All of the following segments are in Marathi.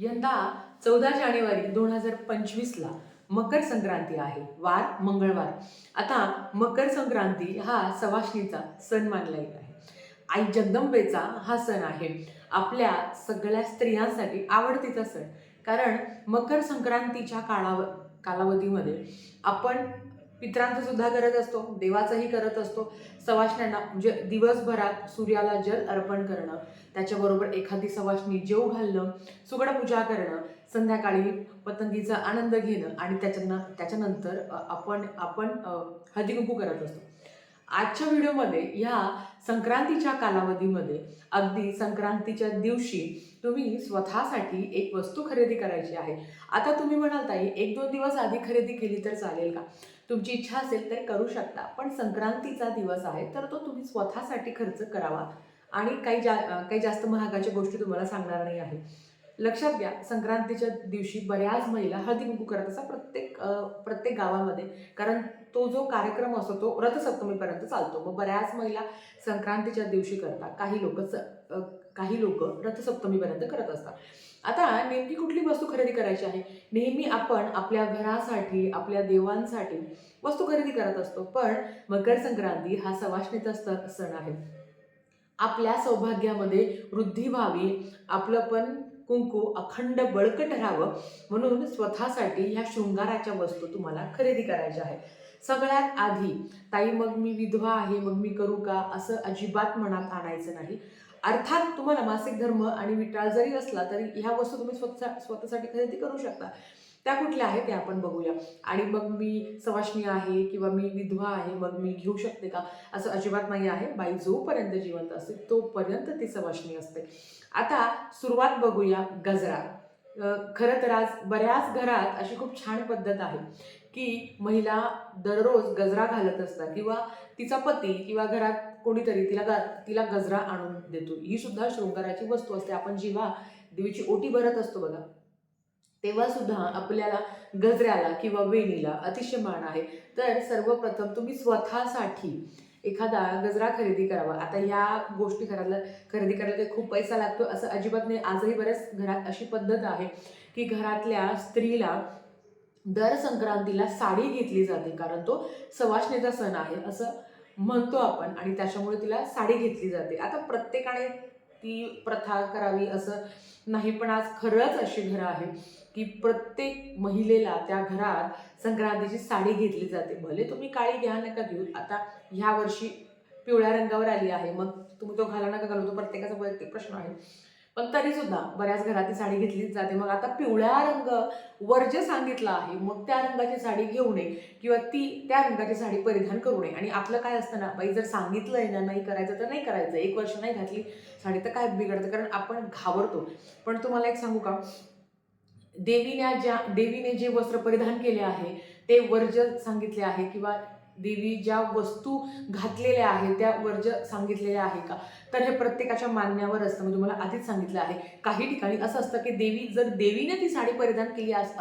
यंदा चौदा जानेवारी दोन हजार पंचवीसला मकर संक्रांती आहे वार मंगळवार. आता मकर संक्रांती हा सवाष्णीचा सण मानला गेला आहे. आई जगदंबेचा हा सण आहे आपल्या सगळ्या स्त्रियांसाठी आवडतीचा सण. कारण मकर संक्रांतीच्या काळाव कालावधीमध्ये आपण पित्रांचं सुद्धा करत असतो देवाचंही करत असतो. सवाष्ण्यांना म्हणजे दिवसभरात सूर्याला जल अर्पण करणं त्याच्याबरोबर एखादी सवाष्णी जेव घालणं सुगड पूजा करणं संध्याकाळी पतंगीचा आनंद घेणं आणि त्याच्यानं त्याच्यानंतर आपण आपण हळदीकुंकू करत असतो. आजच्या व्हिडिओमध्ये ह्या संक्रांतीच्या कालावधीमध्ये अगदी संक्रांतीच्या दिवशी तुम्ही स्वतःसाठी एक वस्तू खरेदी करायची आहे. आता तुम्ही म्हणाल ताई एक दोन दिवस आधी खरेदी केली तर चालेल का? तुमची इच्छा असेल तर करू शकता पण संक्रांतीचा दिवस आहे तर तो तुम्ही स्वतःसाठी खर्च करावा. आणि काही जा काही जास्त महागाच्या गोष्टी तुम्हाला सांगणार नाही आहे. लक्षात घ्या संक्रांतीच्या दिवशी बऱ्याच महिला हळदी कुंकू करत असतात प्रत्येक प्रत्येक गावामध्ये. कारण तो जो कार्यक्रम असतो तो रथसप्तमीपर्यंत चालतो. मग बऱ्याच महिला संक्रांतीच्या दिवशी करतात. काही लोक काही लोक रथसप्तमीपर्यंत करत असतात. आता नेमकी कुठली वस्तू खरेदी करायची आहे? नेहमी आपण आपल्या घरासाठी आपल्या देवांसाठी वस्तू खरेदी करत असतो. पण मकर संक्रांती हा सवाष्णीचा स- सण आहे. आपल्या सौभाग्यामध्ये वृद्धी व्हावी आपलं पण कुंकू अखंड बळकट राहावं म्हणून स्वतःसाठी ह्या शृंगाराच्या वस्तू तुम्हाला खरेदी करायच्या आहे सगळ्यात आधी ताई मग मी विधवा आहे मग मी करू का? असं अजिबात मनात आणायचं नाही. अर्थात तुम्हाला मासिक धर्म आणि विटाळ जरी असला तरी ह्या वस्तू तुम्ही स्वतः स्वतःसाठी खरेदी करू शकता. त्या कुठल्या आहेत ते आपण बघूया. आणि मग मी सवाष्णी आहे किंवा मी विधवा आहे मग मी घेऊ शकते का? असं अजिबात नाही आहे. बाई जोपर्यंत जिवंत असते तोपर्यंत ती सवाष्णी असते. आता सुरुवात बघूया गजरा. खरं तर आज बऱ्याच घरात अशी खूप छान पद्धत आहे की महिला दररोज गजरा घालत असतात किंवा तिचा पती किंवा घरात कोणीतरी तिला गा तिला गजरा आणून देतो. ही सुद्धा शृंगाराची वस्तू असते. आपण जेव्हा देवीची ओटी भरत असतो बघा तेव्हा सुद्धा आपल्याला गजऱ्याला किंवा वेणीला अतिशय मान आहे. तर सर्वप्रथम तुम्ही स्वतःसाठी एखादा गजरा खरेदी करावा. आता ह्या गोष्टी करायला खरेदी करायला खूप पैसा लागतो असं अजिबात नाही. आजही बऱ्याच घरात अशी पद्धत आहे की घरातल्या स्त्रीला दर संक्रांतीला साडी घेतली जाते कारण तो सवाष्णीचा सण आहे असं म्हणतो आपण आणि त्याच्यामुळे तिला साडी घेतली जाते. आता प्रत्येकाने ती प्रथा करावी असं नाही पण आज खरंच अशी घरं आहे की प्रत्येक महिलेला त्या घरात संक्रांतीची साडी घेतली जाते. भले तुम्ही काळी घ्या नका घेऊ. आता ह्या वर्षी पिवळ्या रंगावर आली आहे. मग तुम्ही तो घाला नका घालू. तो प्रत्येकाचा वैयक्तिक प्रश्न आहे. पण तरी सुद्धा बऱ्याच घरात ती साडी घेतलीच जाते. मग आता पिवळ्या रंग वर जे सांगितलं आहे मग त्या रंगाची साडी घेऊ नये किंवा ती त्या रंगाची साडी परिधान करू नये. आणि आपलं काय असतं ना बाई जर सांगितलंय ना नाही करायचं तर नाही करायचं. एक वर्ष नाही घातली साडी तर काय बिघडतं? कारण आपण घाबरतो. पण तुम्हाला एक सांगू का? देवीने ज्या देवीने जे वस्त्र परिधान केले आहे ते वर्ज सांगितले आहे किंवा देवी ज्या वस्तू घातलेल्या आहेत त्या वर्ज सांगितलेल्या आहे का? तर हे प्रत्येकाच्या मान्यावर असतं. मी तुम्हाला आधीच सांगितलं आहे. काही ठिकाणी असं असतं की देवी जर देवीने ती साडी परिधान केली अस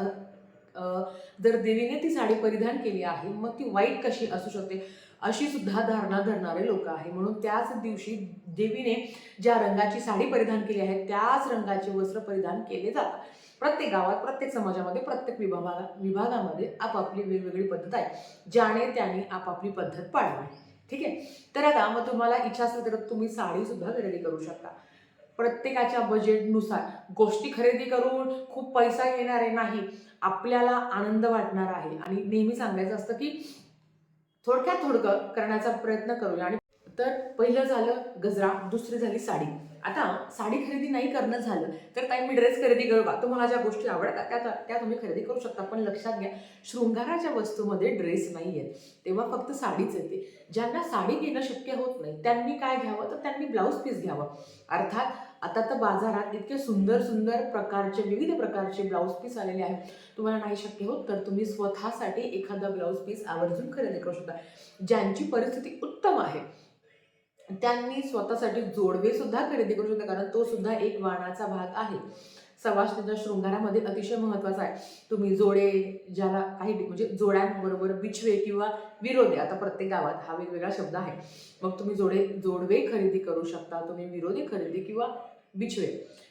जर देवीने ती साडी परिधान केली आहे मग ती वाईट कशी असू शकते? अशी सुद्धा धारणा धरणारे लोक आहे. म्हणून त्याच दिवशी देवीने ज्या रंगाची साडी परिधान केली आहे त्याच रंगाचे वस्त्र परिधान केले जातात. प्रत्येक गावात प्रत्येक समाजामध्ये प्रत्येक विभागा विभागामध्ये आपापली वेगवेगळी पद्धत आहे ज्याने त्याने आपापली पद्धत पाळावी ठीक आहे? तर आता मग तुम्हाला इच्छा असेल तर तुम्ही साडीसुद्धा खरेदी करू शकता. प्रत्येकाच्या बजेटनुसार गोष्टी खरेदी करून खूप पैसा येणार आहे नाही. आपल्याला आनंद वाटणार आहे. आणि नेहमी सांगायचं असतं की थोडक्यात थोडकं करण्याचा प्रयत्न करूया. आणि तर पहिलं झालं गजरा दुसरी झाली साडी. आता साडी खरेदी नाही करणं झालं तर ताई मी ड्रेस खरेदी करू का तुम्हाला ज्या गोष्टी आवडतात त्या त्या तुम्ही खरेदी करू शकता. पण लक्षात घ्या शृंगाराच्या वस्तूमध्ये ड्रेस नाही आहेत तेव्हा फक्त साडीच येते. ज्यांना साडी घेणं शक्य होत नाही त्यांनी काय घ्यावं? तर त्यांनी ब्लाऊज पीस घ्यावं. अर्थात आता तर बाजारात इतके सुंदर सुंदर प्रकारचे विविध प्रकारचे ब्लाऊज पीस आलेले आहेत. तुम्हाला नाही शक्य होत तर तुम्ही स्वतःसाठी एखादा ब्लाऊज पीस आवर्जून खरेदी करू शकता. ज्यांची परिस्थिती उत्तम आहे त्यांनी स्वतःसाठी जोडवे सुद्धा खरेदी करू शकता कारण तो सुद्धा एक वाणाचा भाग आहे. सवाष्णीच्या शृंगारामध्ये अतिशय महत्त्वाचा आहे. तुम्ही जोडे ज्याला काही म्हणजे जोड्यांबरोबर बिछवे किंवा विरोधे आता प्रत्येक गावात हा वेगवेगळा शब्द आहे. मग तुम्ही जोडे जोडवे खरेदी करू शकता तुम्ही विरोधी खरेदी किंवा बिछवे.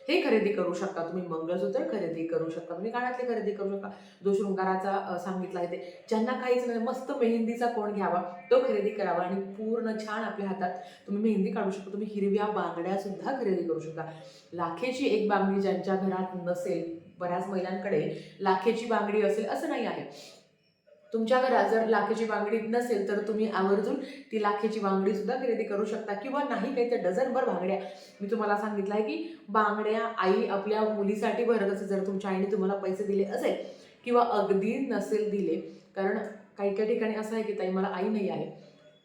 हे खरेदी करू शकता तुम्ही मंगळसूत्र खरेदी करू शकता तुम्ही कानातले खरेदी करू शकता. जो शृंगाराचा सांगितला आहे ते. ज्यांना काहीच नाही मस्त मेहंदीचा कोण घ्यावा तो खरेदी करावा आणि पूर्ण छान आपल्या हातात तुम्ही मेहंदी काढू शकता. तुम्ही हिरव्या बांगड्या सुद्धा खरेदी करू शकता. लाखेची एक बांगडी ज्यांच्या घरात नसेल बऱ्याच महिलांकडे लाखेची बांगडी असेल असं नाही आहे. तुमच्या घरात जर लाखेची बांगडी नसेल तर तुम्ही आवर्जून ती लाखेची बांगडी सुद्धा खरेदी करू शकता किंवा नाही काही तर डझनभर बांगड्या मी तुम्हाला सांगितलं आहे की बांगड्या आई आपल्या मुलीसाठी भरत असेल जर तुमच्या आईने तुम्हाला पैसे दिले असेल किंवा अगदी नसेल दिले. कारण काही काही ठिकाणी असं आहे की ताई मला आई नाही आहे.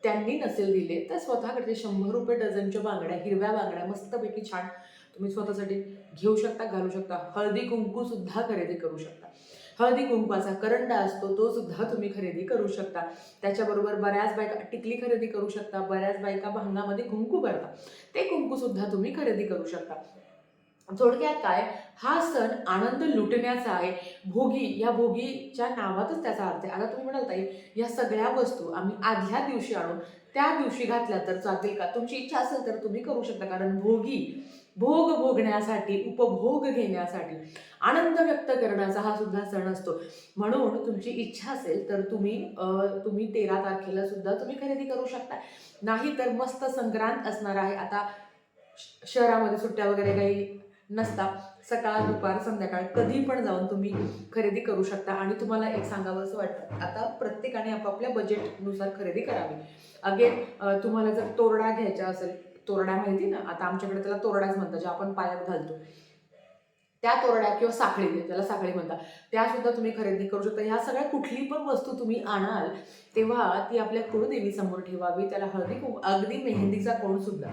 त्यांनी नसेल दिले तर स्वतःकडे शंभर रुपये डझनच्या बांगड्या हिरव्या बांगड्या मस्तपैकी छान तुम्ही स्वतःसाठी घेऊ शकता घालू शकता. हळदी कुंकू सुद्धा खरेदी करू शकता. हळदी कुंकवाचा करंडा असतो तो सुद्धा तुम्ही खरेदी करू शकता. त्याच्याबरोबर बऱ्याच बायका टिकली खरेदी करू शकता बऱ्याच बायका भांगामध्ये कुंकू भरतात ते कुंकू सुद्धा तुम्ही खरेदी करू शकता. थोडक्यात काय हा सण आनंद लुटण्याचा आहे. भोगी या भोगीच्या नावातच त्याचा अर्थ आहे. आता तुम्ही म्हणाल ताई या सगळ्या वस्तू आम्ही आदल्या दिवशी आणून त्या दिवशी घातल्या तर चालतील का? तुमची इच्छा असेल तर तुम्ही करू शकता. कारण भोगी भोग भोगण्यासाठी उपभोग घेण्यासाठी आनंद व्यक्त करण्याचा हा सुद्धा सण असतो. म्हणून तुमची इच्छा असेल तर तुम्ही तुम्ही तेरा तारखेला सुद्धा तुम्ही खरेदी करू शकता. नाही तर मस्त संक्रांत असणार आहे. आता श- शहरामध्ये सुट्ट्या वगैरे काही नसता. सकाळ दुपार संध्याकाळ कधी पण जाऊन तुम्ही खरेदी करू शकता. आणि तुम्हाला एक सांगावं असं वाटतं आता प्रत्येकाने आपापल्या बजेटनुसार खरेदी करावी. अगेन तुम्हाला जर तोरडा घ्यायचा असेल तोरड्या माहिती ना? आता आमच्याकडे त्याला तोरड्याच म्हणतात जे आपण पायात घालतो. त्या तोरड्या किंवा साखळी म्हणजे त्याला साखळी म्हणतात. त्या सुद्धा तुम्ही खरेदी करू शकता. ह्या सगळ्या कुठली पण वस्तू तुम्ही आणाल तेव्हा ती आपल्या कुळदेवी समोर ठेवावी. त्याला हळदी अगदी मेहंदीचा कोण सुद्धा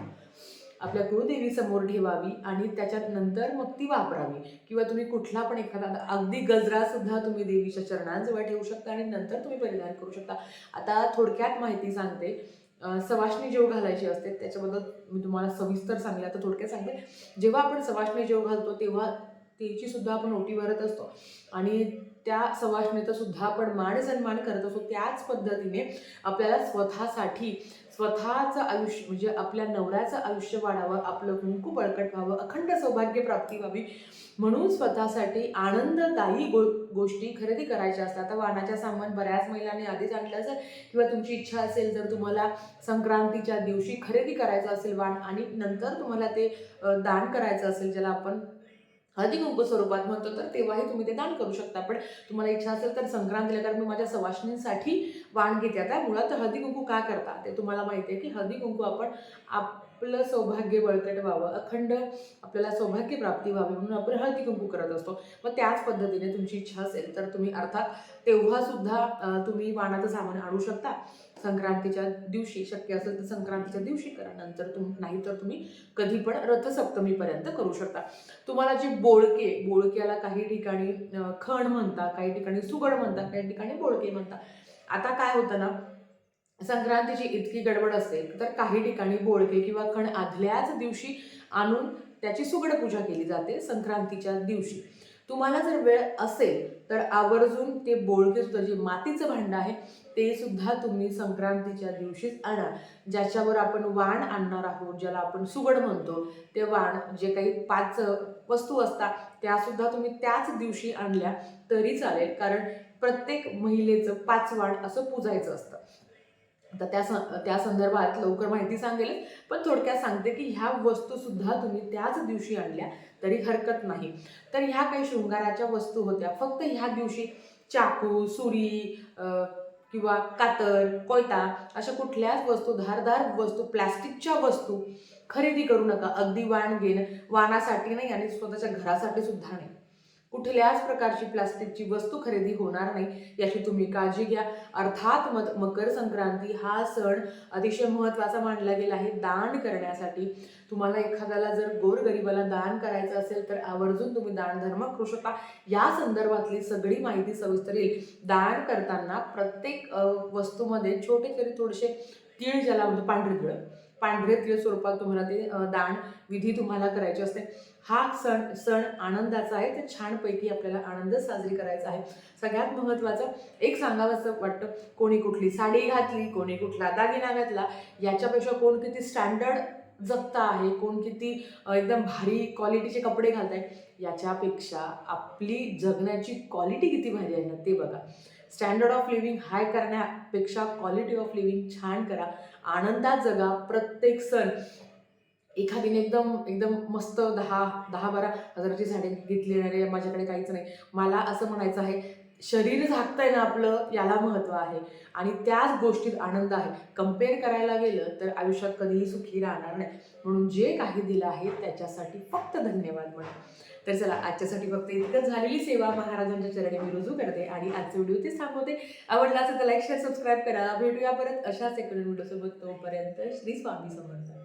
आपल्या कुळदेवी समोर ठेवावी आणि त्याच्यात नंतर मग ती वापरावी. किंवा तुम्ही कुठला पण एखादा अगदी गजरा सुद्धा तुम्ही देवीच्या चरणांजवळ ठेवू शकता आणि नंतर तुम्ही परिधान करू शकता. आता थोडक्यात माहिती सांगते. सवाशणी सवाष्णी जेव घालायची असते. त्याच्याबद्दल मी तुम्हाला सविस्तर सांगले. आता थोडक्यात सांगते. जेव्हा आपण सवाष्णी जेव घालतो तेव्हा त्याची सुद्धा आपण ओटी भरत असतो. आणि त्या सवाष्णीचा सुद्धा आपण मान सन्मान करत असतो त्याच पद्धतीने आपल्याला स्वतःसाठी स्वतःचं आयुष्य म्हणजे आपल्या नवऱ्याचं आयुष्य वाढावं आपलं कुंकू बळकट व्हावं अखंड सौभाग्य प्राप्ती व्हावी म्हणून स्वतःसाठी आनंददायी गो गोष्टी खरेदी करायच्या असतात. आता वाणाच्या सामान बऱ्याच महिलांनी आधीच आणलं असेल किंवा तुमची इच्छा असेल जर तुम्हाला संक्रांतीच्या दिवशी खरेदी करायचं असेल वाण आणि नंतर तुम्हाला ते दान करायचं असेल ज्याला आपण अधिक स्वरूपात म्हणतो तर तेव्हाही तुम्ही ते दान करू शकता. पण तुम्हाला इच्छा असेल तर संक्रांतीला कारण मी माझ्या सवाष्णींसाठी वाण घेते. आता मुळात हळदी कुंकू का करता? ते तुम्हाला माहिती आहे की हळदी कुंकू आपण आपलं सौभाग्य बळकट व्हावं अखंड आपल्याला सौभाग्य प्राप्ती व्हावी म्हणून आपण हळदी कुंकू करत असतो. मग त्याच पद्धतीने तुमची इच्छा असेल तर तुम्ही अर्थात तेव्हा सुद्धा तुम्ही वाणाचं सामान आणू शकता. संक्रांतीच्या दिवशी शक्य असेल तर संक्रांतीच्या दिवशी करा नंतर तुम नाही तर तुम्ही कधी पण रथसप्तमीपर्यंत करू शकता. तुम्हाला जे बोळके बोळक्याला काही ठिकाणी खण म्हणता काही ठिकाणी सुगड म्हणता काही ठिकाणी बोळके म्हणता. आता काय होतं ना संक्रांतीची इतकी गडबड असते तर काही ठिकाणी बोळके किंवा खण आदल्याच दिवशी आणून त्याची सुगड पूजा केली जाते संक्रांतीच्या दिवशी. तुम्हाला जर वेळ असेल तर आवर्जून ते बोळके सुद्धा जे मातीचं भांडं आहे ते सुद्धा तुम्ही संक्रांतीच्या दिवशीच आणा. ज्याच्यावर आपण वाण आणणार आहोत ज्याला आपण सुगड म्हणतो ते वाण जे काही पाच वस्तू असतात त्या सुद्धा तुम्ही त्याच दिवशी आणल्या तरी चालेल. कारण प्रत्येक महिलेचं पाच वाण असं पूजायचं असतं. तर त्या सं त्या संदर्भात लवकर माहिती सांगेल पण थोडक्यात सांगते की ह्या वस्तू सुद्धा तुम्ही त्याच दिवशी आणल्या तरी हरकत नाही. तर ह्या काही शृंगाराच्या वस्तू होत्या. फक्त ह्या दिवशी चाकू सुरी किंवा कातर कोयता अशा कुठल्याच वस्तू धारदार वस्तू प्लॅस्टिकच्या वस्तू खरेदी करू नका. अगदी वाण घेणं वाणासाठी नाही आणि स्वतःच्या घरासाठी सुद्धा नाही. कुठल्याच प्रकारची प्लास्टिकची वस्तू खरेदी होणार नाही याची तुम्ही काळजी घ्या. अर्थात मत मकर संक्रांती हा सण अतिशय महत्त्वाचा मानला गेला आहे दान करण्यासाठी. तुम्हाला एखाद्याला जर गोरगरिबाला दान करायचं असेल तर आवर्जून तुम्ही दान धर्म करू शकता या संदर्भातली सगळी माहिती सविस्तर येईल. दान करताना प्रत्येक वस्तूमध्ये छोटे तरी थोडेसे तीळ ज्याला म्हणतो पांढरे तिळ. पांढरे तिळ स्वरूपात तुम्हाला ते दान विधी तुम्हाला करायची असते. हा सण सण आनंदाचा आहे. तर छानपैकी आपल्याला आनंद साजरी करायचा आहे. सगळ्यात महत्त्वाचं एक सांगावं असं वाटतं कोणी कुठली साडी घातली कोणी कुठला दागिना घातला याच्यापेक्षा कोण किती स्टँडर्ड जगता आहे कोण किती एकदम भारी क्वालिटीचे कपडे घालत आहे याच्यापेक्षा आपली जगण्याची क्वालिटी किती भारी आहे ना ते बघा. स्टँडर्ड ऑफ लिव्हिंग हाय करण्यापेक्षा क्वालिटी ऑफ लिव्हिंग छान करा. आनंदात जगा प्रत्येक सण. एखादीने एकदम एकदम मस्त दहा दहा बारा हजाराची साडी घेतली अरे माझ्याकडे काहीच नाही. मला असं म्हणायचं आहे शरीर झाकतंय ना आपलं याला महत्त्व आहे. आणि त्याच गोष्टीत आनंद आहे. कंपेअर करायला गेलं तर आयुष्यात कधीही सुखी राहणार नाही. म्हणून जे काही दिलं आहे त्याच्यासाठी फक्त धन्यवाद म्हणा. तर चला आजच्यासाठी फक्त इतकं झालेली सेवा महाराजांच्या चरणी मी रुजू करते आणि आजचे व्हिडिओ तेच थांबवते. आवडला असेल तर लाईक शेअर सबस्क्राईब करा भेटूया परत अशाच एक व्हिडिओसोबत. तोपर्यंत श्री स्वामी समर्थ.